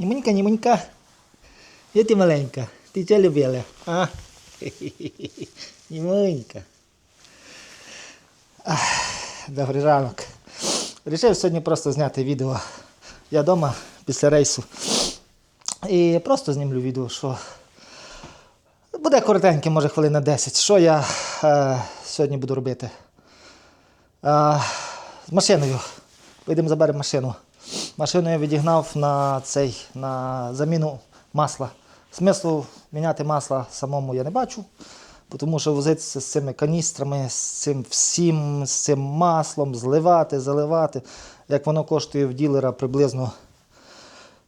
Німонька, німонька. Де ти маленька? Ти це любила? А? Німонька. Добрий ранок. Рішив сьогодні просто зняти відео. Я вдома після рейсу. І просто знімлю відео, що буде коротеньке, може хвилин на 10. Що я е, сьогодні буду робити? Е, з машиною. Вийдемо заберемо машину. Машину я відігнав на цей, на заміну масла. Смислу міняти масло самому я не бачу, тому що возитися з цими каністрами, з цим всім, з цим маслом, зливати, заливати. Як воно коштує в ділера приблизно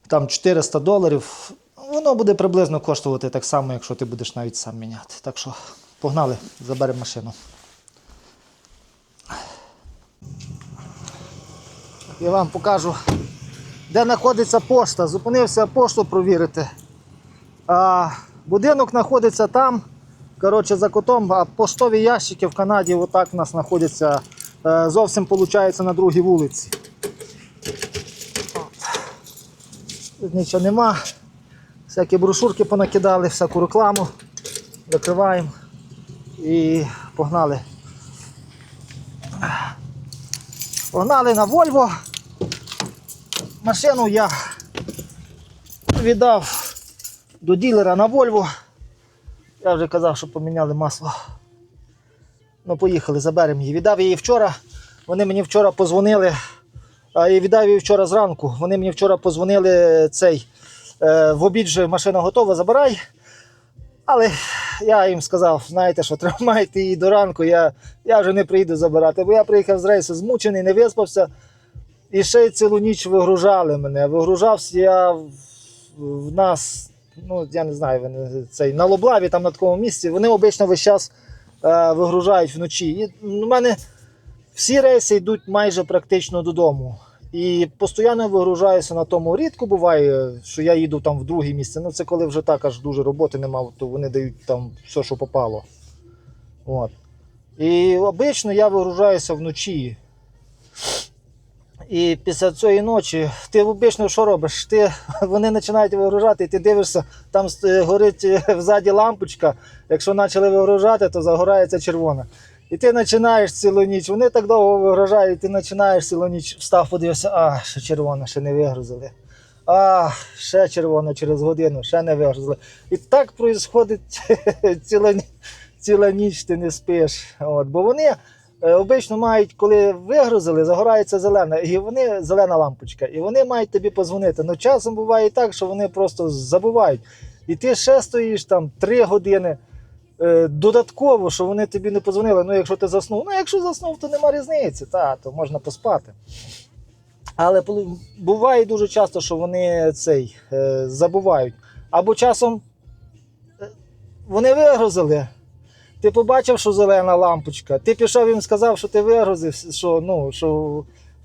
там 400 доларів, воно буде приблизно коштувати так само, якщо ти будеш навіть сам міняти. Так що погнали, заберемо машину. Я вам покажу, де знаходиться пошта. Зупинився пошту провірити. А, будинок знаходиться там, коротше, за котом, а поштові ящики в Канаді отак у нас знаходяться е, зовсім виходить, на другій вулиці. Тут нічого нема. Всякі брошурки понакидали, всяку рекламу. Закриваємо і погнали. Погнали на Вольво. Машину я віддав до ділера на Вольво. Я вже казав, що поміняли масло. Ну, поїхали, заберемо її. Віддав її вчора. Вони мені вчора позвонили. А я віддав її вчора зранку. Вони мені вчора позвонили цей. е, в обід же машина готова, забирай. Але я їм сказав, знаєте, що тримайте її до ранку, я, я вже не прийду забирати, бо я приїхав з рейсу змучений, не виспався. І ще й цілу ніч вигружали мене. Вигружався я в, нас, ну я не знаю, вони цей на Лоблаві, там на такому місці. Вони обично весь час е, вигружають вночі. І у мене всі рейси йдуть майже практично додому. І постійно вигружаюся на тому. Рідко буває, що я їду там в друге місце. Ну це коли вже так аж дуже роботи немає, то вони дають там все, що попало. От. І обично я вигружаюся вночі. І після цієї ночі ти обично що робиш? Ти, вони починають вигружати, і ти дивишся, там е, горить е, взаді лампочка. Якщо почали вигружати, то загорається червона. І ти починаєш цілу ніч. Вони так довго вигружають, ти починаєш цілу ніч, встав, подивився, а, ще червона, ще не вигрузили. А, ще червона через годину, ще не вигрузили. І так відбувається ціла, ніч ти не спиш. От, бо вони обично мають, коли вигрузили, загорається зелена, і вони зелена лампочка, і вони мають тобі позвонити. Ну часом буває так, що вони просто забувають. І ти ще стоїш там три години. Е, Додатково, що вони тобі не позвонили. Ну, якщо ти заснув, ну якщо заснув, то нема різниці, та, то можна поспати. Але буває дуже часто, що вони цей е, забувають. Або часом е, вони вигрузили. Ти побачив, що зелена лампочка. Ти пішов їм сказав, що ти вигрузив, що, ну, що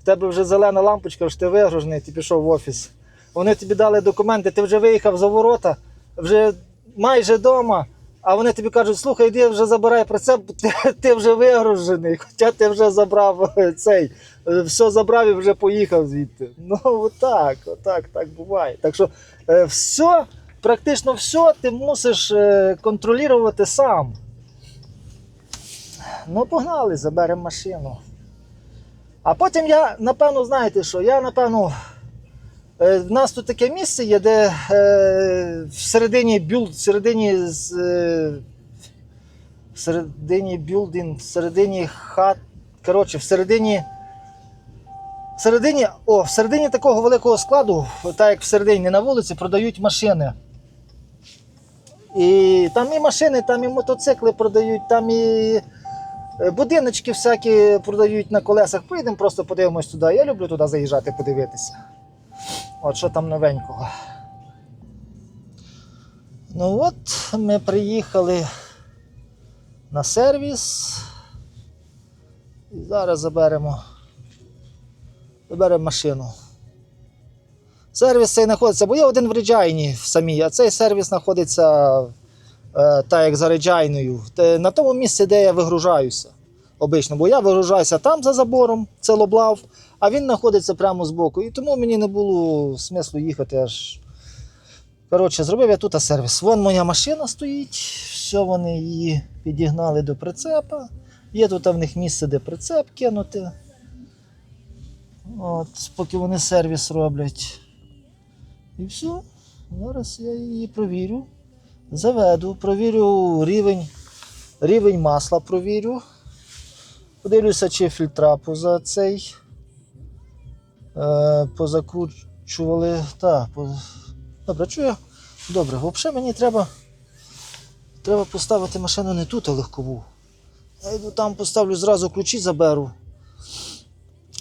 в тебе вже зелена лампочка, що ти вигружений, ти пішов в офіс. Вони тобі дали документи, ти вже виїхав за ворота, вже майже вдома. А вони тобі кажуть, слухай, іди вже забирай прицеп, ти, ти вже вигружений, хоча ти вже забрав е, цей, е, все забрав і вже поїхав звідти. Ну, отак, отак, так буває. Так що е, все, практично все ти мусиш контролювати сам. Ну, погнали, заберемо машину. А потім я, напевно, знаєте що, я, напевно, Е, В нас тут таке місце є, де е, всередині бюл, всередині, з, е, всередині білдинг, всередині хат. Коротше, всередині. Всередині, о, всередині такого великого складу, так як всередині на вулиці, продають машини. І там і машини, там і мотоцикли продають, там і будиночки всякі продають на колесах. Поїдемо просто подивимось туди. Я люблю туди заїжджати, подивитися. От що там новенького. Ну от, ми приїхали на сервіс. І зараз заберемо, заберемо машину. Сервіс цей знаходиться, бо є один в Реджайні в самій, а цей сервіс знаходиться е, так як за Реджайною, те- на тому місці, де я вигружаюся. Обично, бо я вигружаюся там за забором, це Лоблав, а він знаходиться прямо збоку. І тому мені не було смислу їхати аж Коротше, зробив я тут сервіс. Вон моя машина стоїть, все вони її підігнали до прицепа. Є тут в них місце, де прицеп кинути. От, поки вони сервіс роблять. І все. Зараз я її провірю. Заведу, провірю рівень, рівень масла провірю. Подивлюся, чи фільтра поза цей. Е, позакручували. Так, по... Добре, чую. Добре, взагалі мені треба. Треба поставити машину не тут, а легкову. Я йду там поставлю зразу ключі заберу.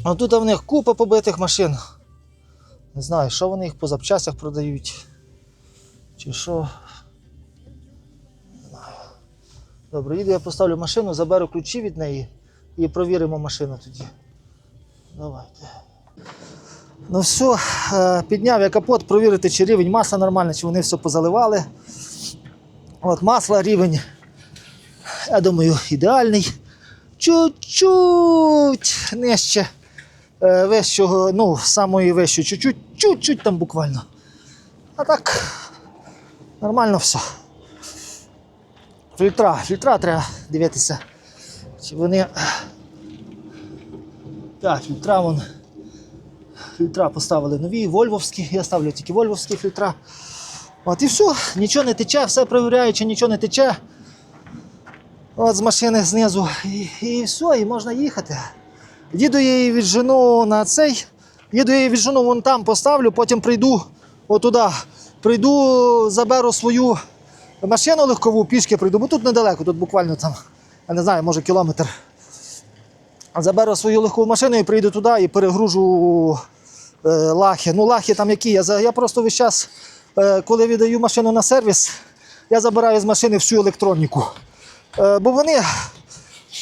А тут в них купа побитих машин. Не знаю, що вони їх по запчастях продають. Чи що. Добре, їду я поставлю машину, заберу ключі від неї і провіримо машину тоді. Давайте. Ну все, е, підняв я капот, провірити, чи рівень масла нормальний, чи вони все позаливали. От масла рівень, я думаю, ідеальний. Чуть-чуть нижче е, вищого, ну, самої вищої, чуть-чуть, чуть-чуть там буквально. А так, нормально все. Фільтра, фільтра треба дивитися. Чи вони. Так, фільтра вон. Фільтра поставили нові, вольвовські. Я ставлю тільки вольвовські фільтра. От і все, нічого не тече, все перевіряю, чи нічого не тече. От з машини знизу. І, і все, і можна їхати. Їду я її віджену на цей. Їду я її віджену вон там, поставлю, потім прийду отуда. Прийду, заберу свою машину легкову, пішки прийду, тут недалеко, тут буквально там, я не знаю, може кілометр. Заберу свою легкову машину і прийду туди і перегружу е, лахи. Ну, лахи там які. Я, я просто весь час, е, коли віддаю машину на сервіс, я забираю з машини всю електроніку. Е, бо вони,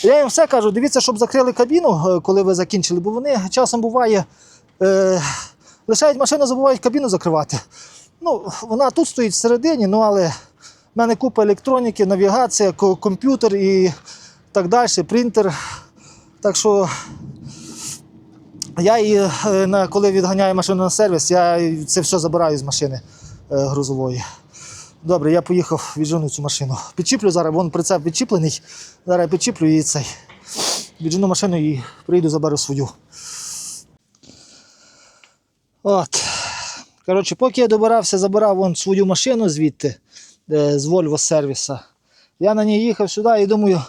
я їм все кажу, дивіться, щоб закрили кабіну, е, коли ви закінчили, бо вони часом буває, е, лишають машину, забувають кабіну закривати. Ну, вона тут стоїть всередині, ну але в мене купа електроніки, навігація, комп'ютер і так далі, принтер. Так що я її, е, коли відганяю машину на сервіс, я це все забираю з машини е, грузової. Добре, я поїхав віджену цю машину. Підчіплю зараз, вон прицеп відчіплений. Зараз я підчіплю і цей. Віджену машину і прийду, заберу свою. От. Коротше, поки я добирався, забирав вон свою машину звідти, з Volvo сервіса. Я на ній їхав сюди і думаю,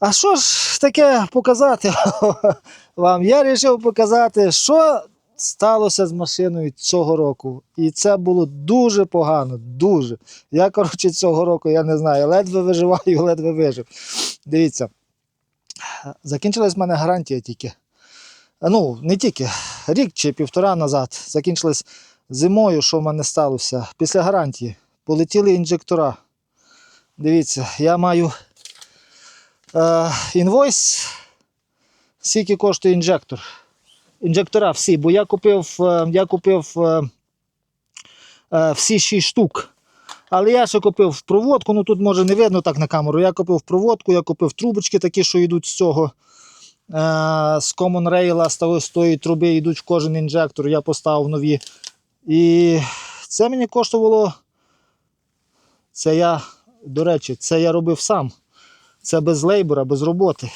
а що ж таке показати вам? Я вирішив показати, що сталося з машиною цього року. І це було дуже погано, дуже. Я, коротше, цього року, я не знаю, ледве виживаю, ледве вижив. Дивіться, закінчилась в мене гарантія тільки. Ну, не тільки, рік чи півтора назад. Закінчилась зимою, що в мене сталося. Після гарантії полетіли інжектора. Дивіться, я маю е, інвойс, скільки коштує інжектор. Інжектора всі, бо я купив, е, я купив е, е, всі 6 штук. Але я ще купив проводку, ну тут може не видно так на камеру. Я купив проводку, я купив трубочки такі, що йдуть з цього. е, З Common Rail, з тої труби йдуть в кожен інжектор, я поставив нові. І це мені коштувало. Це я, до речі, це я робив сам. Це без лейбора, без роботи.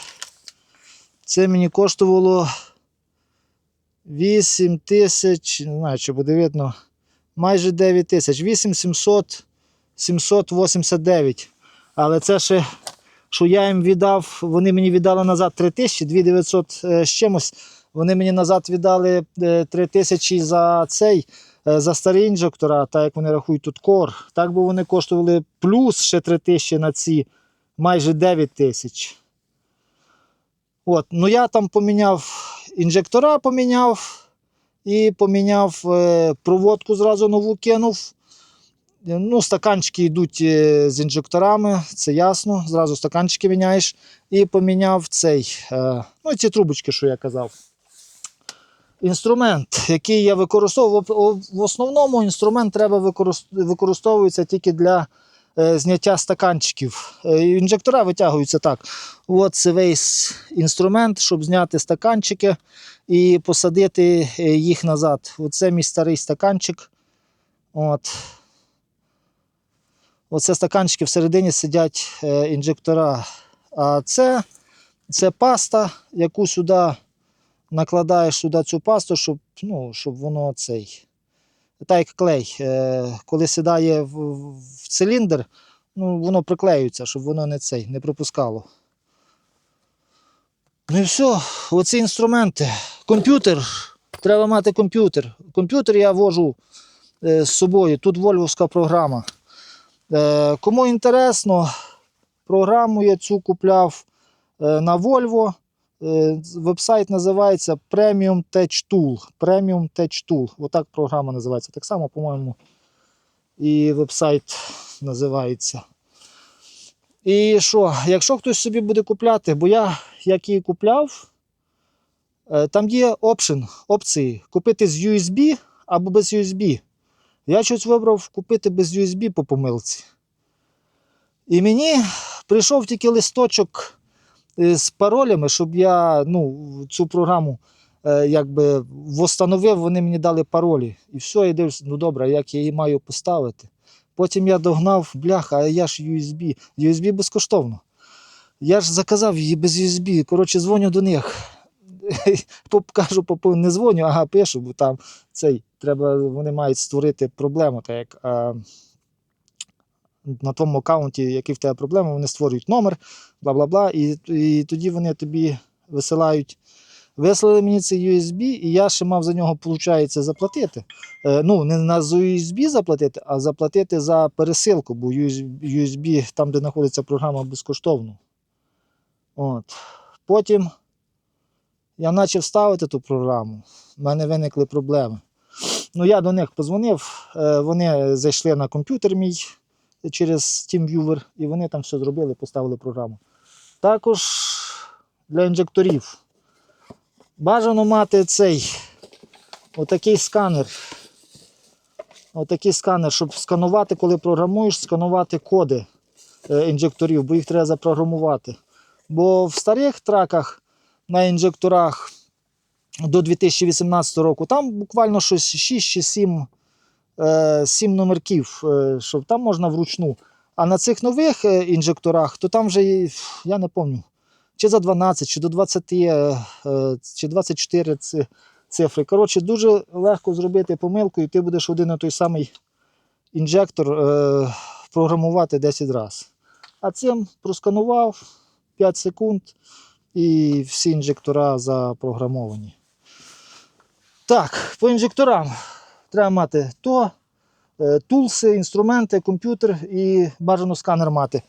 Це мені коштувало 8 тисяч, не знаю, чи буде видно, майже 9 тисяч. 8700 789. Але це ще, що я їм віддав, вони мені віддали назад 3 тисячі, 2900 е, з чимось. Вони мені назад віддали е, 3 тисячі за цей, е, за старі інжектора, так як вони рахують тут кор. Так би вони коштували плюс ще 3 тисячі на ці, майже 9 тисяч. От, ну я там поміняв інжектора, поміняв і поміняв е, проводку зразу нову кинув. Е, Ну, стаканчики йдуть е, з інжекторами, це ясно. Зразу стаканчики міняєш. І поміняв цей, е, ну, ці трубочки, що я казав. Інструмент, який я використовував. В- основному інструмент треба використовується тільки для е, зняття стаканчиків. Е, Інжектора витягуються так. От це весь інструмент, щоб зняти стаканчики і посадити е, їх назад. Оце мій старий стаканчик. От. Оце стаканчики всередині сидять інжектора. А це, це паста, яку сюди накладаєш сюди цю пасту, щоб, ну, щоб воно цей. Так як клей. Е, коли сідає в, циліндр, ну, воно приклеюється, щоб воно не цей, не пропускало. Ну і все, оці інструменти. Комп'ютер. Треба мати комп'ютер. Комп'ютер я вожу е, з собою. Тут вольвовська програма. Е, кому інтересно, програму я цю купляв на Volvo. Е, вебсайт називається Premium Tech Tool. Premium Tech Tool. Отак програма називається. Так само, по-моєму, і вебсайт називається. І що, якщо хтось собі буде купляти, бо я як її купляв, е, там є опшен, опції купити з USB або без USB. Я щось вибрав купити без USB по помилці. І мені прийшов тільки листочок з паролями, щоб я ну, цю програму е, якби встановив, вони мені дали паролі. І все, я дивлюся, ну добре, як я її маю поставити. Потім я догнав, бляха, а я ж USB. USB безкоштовно. Я ж заказав її без USB. Коротше, дзвоню до них. Кажу, не дзвоню, ага, пишу, бо там цей, треба, вони мають створити проблему. Так як на твоєму аккаунті, який в тебе проблема, вони створюють номер, бла бла бла, і, і тоді вони тобі висилають. Вислали мені цей USB, і я ще мав за нього, виходить, заплатити. Е, ну, не на USB заплатити, а заплатити за пересилку, бо USB, там, де знаходиться програма, безкоштовно. От. Потім я почав ставити ту програму, в мене виникли проблеми. Ну, я до них позвонив, е, вони зайшли на комп'ютер мій через TeamViewer, і вони там все зробили, поставили програму. Також для інжекторів. Бажано мати цей отакий сканер. Отакий сканер, щоб сканувати, коли програмуєш, сканувати коди е, інжекторів, бо їх треба запрограмувати. Бо в старих траках на інжекторах до 2018 року там буквально щось 6 чи 7, е, 7 номерків, е, що там можна вручну. А на цих нових е, інжекторах, то там вже, я не пам'ятаю, чи за 12, чи до 20, е, е, чи 24 ці цифри. Коротше, дуже легко зробити помилку, і ти будеш один і той самий інжектор програмувати 10 разів. А цим просканував 5 секунд і всі інжектора запрограмовані. Так, по інжекторам треба мати то, е, тулси, інструменти, комп'ютер і бажано сканер мати.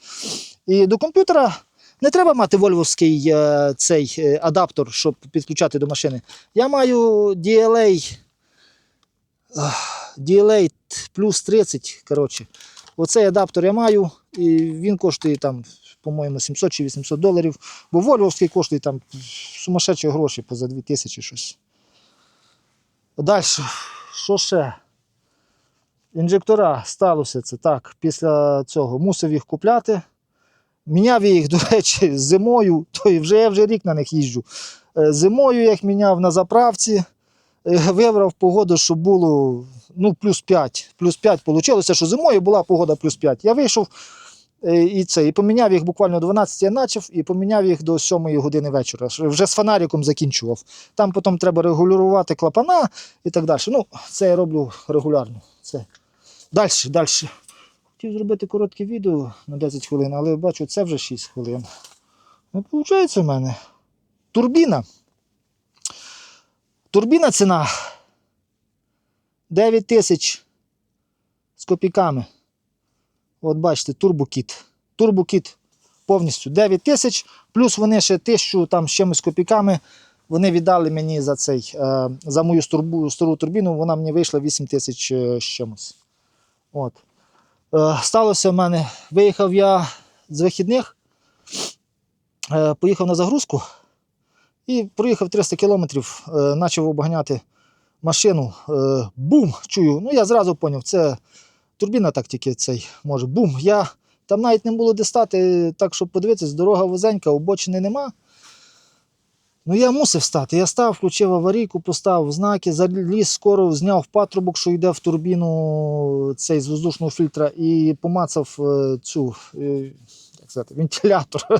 І до комп'ютера не треба мати вольвовський е, цей е, адаптер, щоб підключати до машини. Я маю DLA, DLA плюс 30. Коротше. Оцей адаптер я маю, і він коштує там, по-моєму, 700 чи 800 доларів. Бо вольвовський коштує там сумасшедші гроші поза 2000 щось. Далі, що ще? Інжектора сталося це так. Після цього мусив їх купляти. Міняв я їх, до речі, зимою, то й вже я вже рік на них їжджу. Е, Зимою я їх міняв на заправці, Е, вибрав погоду, щоб було ну, плюс 5. Плюс 5 вийшло, що зимою була погода плюс 5. Я вийшов і це, і поміняв їх буквально 12 я почав, і поміняв їх до 7 години вечора. Вже з фонариком закінчував. Там потім треба регулювати клапана і так далі. Ну, це я роблю регулярно. Це. Далі, далі. Хотів зробити коротке відео на 10 хвилин, але бачу, це вже 6 хвилин. Ну, виходить у мене. Турбіна. Турбіна ціна 9 тисяч з копійками. От бачите, турбокіт. Турбокіт повністю 9 тисяч, плюс вони ще тисячу там з чимось копійками. Вони віддали мені за цей, е, за мою стару, стару турбіну, вона мені вийшла 8 тисяч е, з чимось. От. Е, Сталося в мене, виїхав я з вихідних, поїхав на загрузку і проїхав 300 кілометрів, почав обганяти машину. Бум! Чую. Ну я зразу зрозумів, це турбіна так тільки цей може. Бум! Я там навіть не було де стати, так щоб подивитися, дорога вузенька, обочини нема. Ну я мусив стати. Я став, включив аварійку, поставив знаки, заліз скоро, зняв патрубок, що йде в турбіну цей з воздушного фільтра, і помацав е, цю е, як сказати, вентилятор,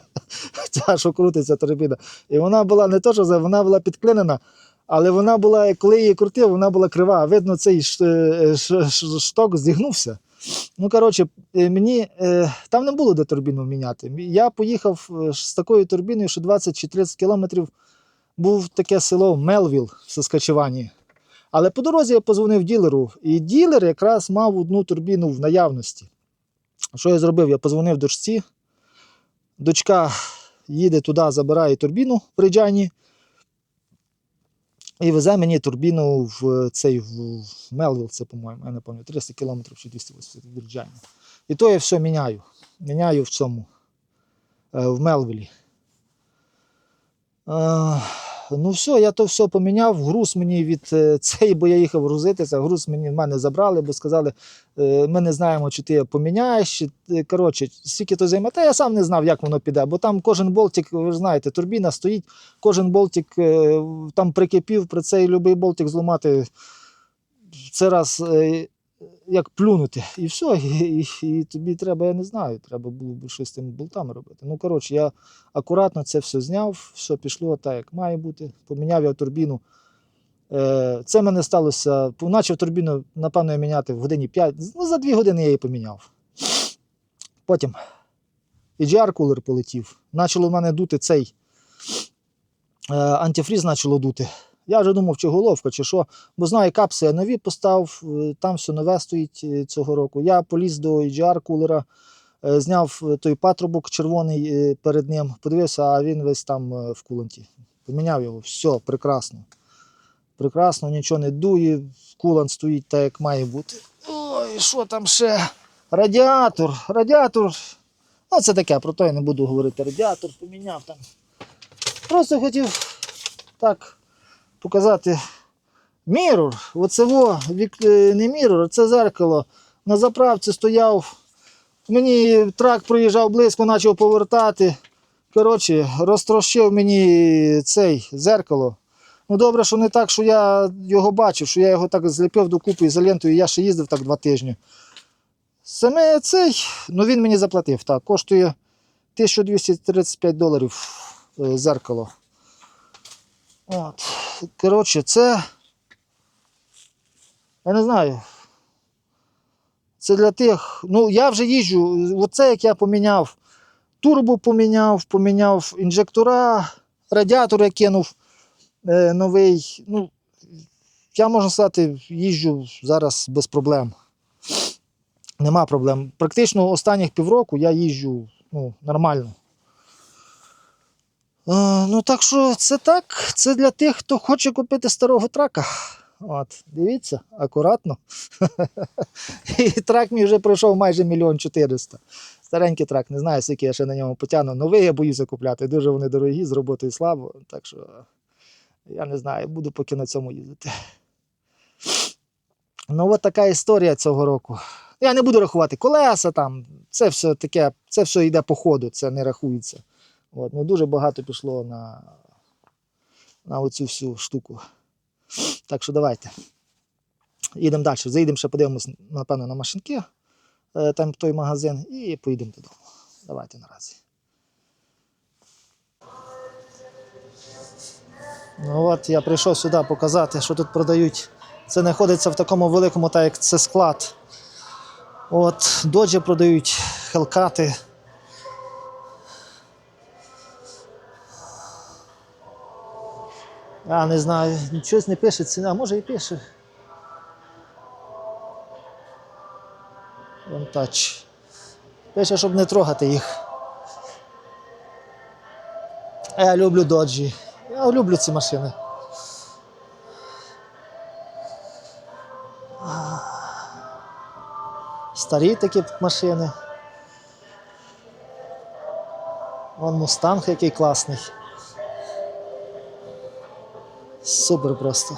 ця, що крутиться турбіна. І вона була не то, що вона була підклинена, але вона була, коли її крутив, вона була крива. Видно, цей е, шток зігнувся. Ну, коротше, е, мені е, там не було де турбіну міняти. Я поїхав з такою турбіною, що 20 чи 30 кілометрів був таке село Мелвіл в Саскачевані. Але по дорозі я позвонив ділеру, і ділер якраз мав одну турбіну в наявності. Що я зробив? Я позвонив дочці. Дочка їде туди, забирає турбіну при Джані і везе мені турбіну в цей в Мелвіл, це, по-моєму, я не пам'ятаю, 300 кілометрів чи 280 від І то я все міняю. Міняю в цьому, е, в Мелвілі. Ну, все, я то все поміняв. Груз мені від е, цей, бо я їхав грузитися. Груз мені в мене забрали, бо сказали, е, ми не знаємо, чи ти поміняєш. Е, Коротше, скільки то займе. Та я сам не знав, як воно піде, бо там кожен болтик, ви ж знаєте, турбіна стоїть, кожен болтик там прикипів, при цей будь-який болтик зламати. Це раз як плюнути. І все. І, і, і тобі треба, я не знаю, треба було б щось з тими болтами робити. Ну, коротше, я акуратно це все зняв, все пішло так, як має бути. Поміняв я турбіну. Е, Це мене сталося. Почав турбіну, напевно, я міняти в годині 5. Ну, за 2 години я її поміняв. Потім EGR кулер полетів. Почало в мене дути цей е, антифріз почало дути. Я вже думав, чи головка, чи що. Бо знаю, капси я нові поставив, е, там все нове стоїть е, цього року. Я поліз до EGR кулера, е, зняв той патрубок червоний перед ним, подивився, а він весь там в куланті. Поміняв його, все, прекрасно. Прекрасно, нічого не дує, кулант стоїть так, як має бути. Ой, що там ще? Радіатор. Радіатор. Ну, це таке, про то я не буду говорити. Радіатор поміняв там. Просто хотів так показати мірор. Оце во, е, не мірор, це зеркало. На заправці стояв. Мені трак проїжджав близько, почав повертати. Коротше, розтрощив мені цей зеркало. Ну добре, що не так, що я його бачив, що я його так зліпив докупи ізолентою, я ще їздив так два тижні. Саме цей, ну він мені заплатив, так, коштує 1235 доларів е, зеркало. От. Коротше, це. Я не знаю. Це для тих. Ну, я вже їжджу. Оце як я поміняв. Турбо поміняв, поміняв інжектора, радіатор я кинув е, новий. Ну, я можна сказати, їжджу зараз без проблем. Нема проблем. Практично останніх півроку я їжджу ну, нормально. Е, ну, так що це так. Це для тих, хто хоче купити старого трака. От, дивіться, акуратно. І трак мій вже пройшов майже мільйон чотириста. Старенький трак, не знаю, скільки я ще на ньому потягну. Новий я боюся купляти. Дуже вони дорогі, з роботою слабо. Так що я не знаю, буду поки на цьому їздити. Ну, от така історія цього року. Я не буду рахувати колеса там. Це все таке, це все йде по ходу, це не рахується. От, ну, дуже багато пішло на, на оцю всю штуку. Так що давайте. Їдемо далі. Заїдемо ще подивимось, напевно, на машинки, е, там той магазин, і поїдемо додому. Давайте наразі. Ну от я прийшов сюди показати, що тут продають. Це знаходиться в такому великому, так як це склад. От, доджі продають, хелкати. Я не знаю, щось не пише ціна, може і пише. Вантач. Пише, щоб не трогати їх. Я люблю доджі. Я люблю ці машини. Старі такі машини. Вон мустанг який класний. Супер просто.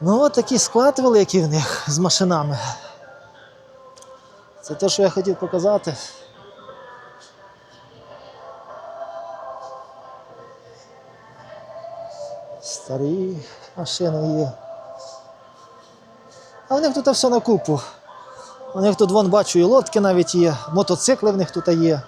Ну, от такий склад великий в них з машинами. Це те, що я хотів показати. Старі машини є. А в них тут все на купу. У них тут вон бачу і лодки навіть є, мотоцикли в них тут є.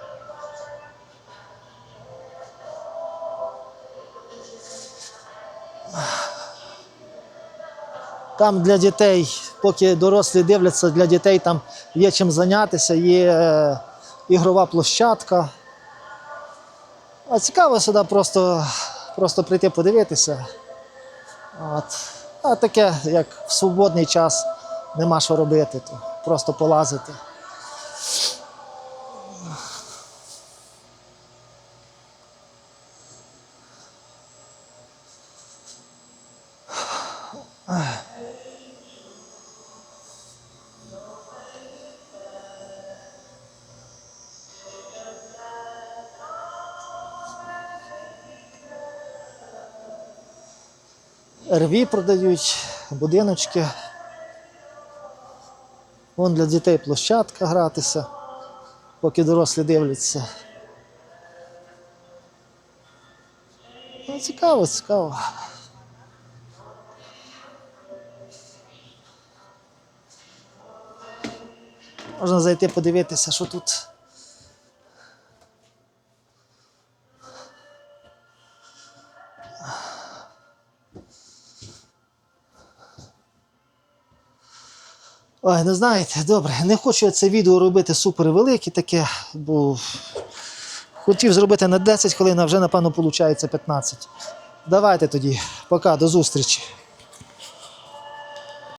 Там для дітей, поки дорослі дивляться, для дітей там є чим зайнятися, є е, ігрова площадка. А цікаво сюди просто, просто прийти подивитися. От. А таке, як в свободний час нема що робити, то просто полазити. РВІ продають, будиночки. Вон для дітей площадка гратися, поки дорослі дивляться. Ну, цікаво, цікаво. Можна зайти подивитися, що тут. Ой, не знаєте, добре, не хочу я це відео робити супер велике таке, бо хотів зробити на 10 хвилин, а вже, напевно, виходить 15. Давайте тоді, пока, до зустрічі.